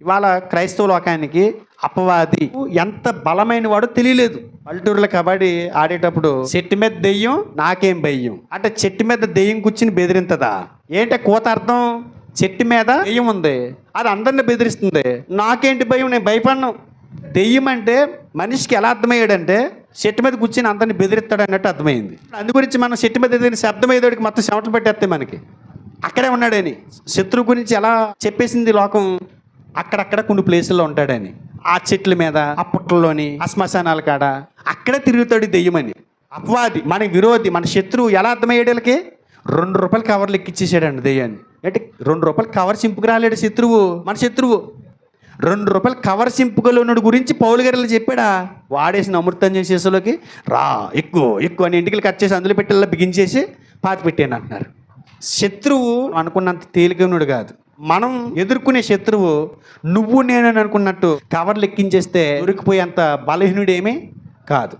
ఇవాళ క్రైస్తవ లోకానికి అపవాది ఎంత బలమైన వాడో తెలియలేదు. పల్లెటూరులో కబడ్డీ ఆడేటప్పుడు చెట్టు మీద దెయ్యం? నాకేం భయం. అంటే చెట్టు మీద దెయ్యం కూర్చుని బెదిరింతదా? ఏంటి కూత అర్థం? చెట్టు మీద దెయ్యం ఉంది. అది అందరిని బెదిరిస్తుంది. నాకేంటి భయం? నేను భయపడను. దెయ్యం అంటే మనిషికి ఎలా అర్థమయ్యాడంటే చెట్టు మీద కూర్చుని అందరిని బెదిరిస్తాడు అన్నట్టు అర్థమైంది. అందు గురించి మనం చెట్టు మీద ఎదిరిన శబ్దం మొత్తం చెమటలు పెట్టేస్తాయి మనకి. అక్కడే ఉన్నాడని. శత్రువు గురించి ఎలా చెప్పేసింది లోకం? అక్కడక్కడ కొన్ని ప్లేసుల్లో ఉంటాడని. ఆ చెట్ల మీద ఆ పుట్టల్లోని ఆ శ్మశానాల కాడ అక్కడే తిరుగుతాడు దెయ్యమని అపవాది మన విరోధి మన శత్రువు ఎలా అర్థమయ్యేళ్ళకి రెండు రూపాయలు కవర్లు ఎక్కిచ్చేసాడండి దెయ్యాన్ని. అంటే రెండు రూపాయలు కవర్ చింపుకు రాలేడు శత్రువు మన శత్రువు. రెండు రూపాయలు కవర్ సింపుగలున్నాడు గురించి పౌలు గారు చెప్పాడా? వాడేసిన అమృతం చేసేసలోకి రా ఎక్కువ ఎక్కువ అని ఇంటికి కట్ చేసి అందులో పెట్టి బిగించేసి పాతి పెట్టాను అంటున్నారు. శత్రువు అనుకున్నంత తేలికనుడు కాదు. మనం ఎదుర్కొనే శత్రువు నువ్వు నేను అనుకున్నట్టు కవర్లు ఎక్కించేస్తే ఉరికిపోయేంత బలహీనుడేమీ కాదు.